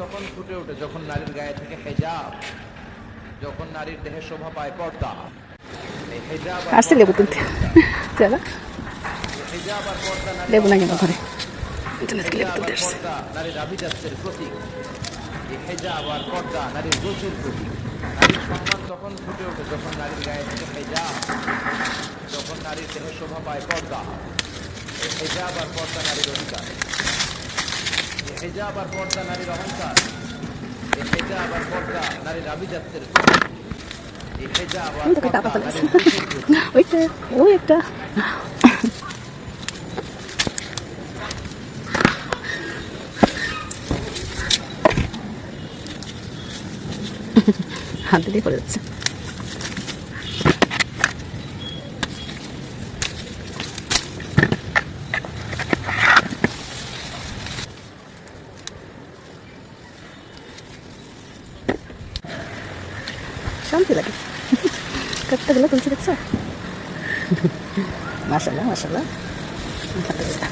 তখন ফুটে ওঠে যখন নারীর গায়ে থেকে হেজাব যখন নারীর দেহে শোভা পায় পর্দা। হেজাব আসছে লেবু তুলতে। চলো। পর্দা নারীর লেবু না কেন ঘরে। হেজাব আজকে লেবু আর তুলতে আসছে। পর্দা নারীর আভিজাত্যের প্রতীক। এই হেজাব আর পর্দা নারীর গোচর প্রতীক। নারীর সম্মান তখন ফুটে ওঠে যখন নারীর গায়ে থেকে হেজাব যখন নারীর দেহে শোভা পায় পর্দা। এই হেজাব আর পর্দা নারীর অধিকার। হেজাব আর পর্দা নারীর অহংকার। এই হেজাব আর পর্দা নারীর আভিজাত্যের এই হেজাব আর পর্দা ওইটা ওই একটা। হাত দিলেই পড়ে যাচ্ছে। শান্তি লাগে কাকটাগুলো তুলছে দেখছো মাসাল্লাহ মাসাল্লাহ আলহামদুলিল্লাহ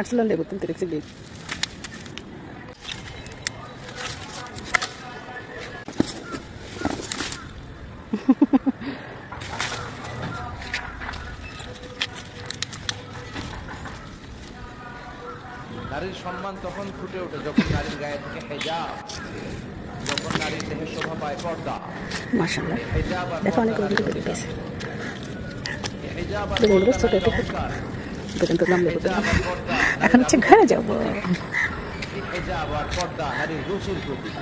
আসলাম লেবু তুলতে দেখছি নারীর সম্মান তখন ফুটে ওঠে যখন নারীর গায়ে থেকে হেজাব যখন নারীর দেহে শোভা পায় পর্দা। হেজাব আর আর এখন হচ্ছে ঘরে যাব। আভিজাত্য। হেজাব আর পর্দা নারীর রুচির প্রতীক।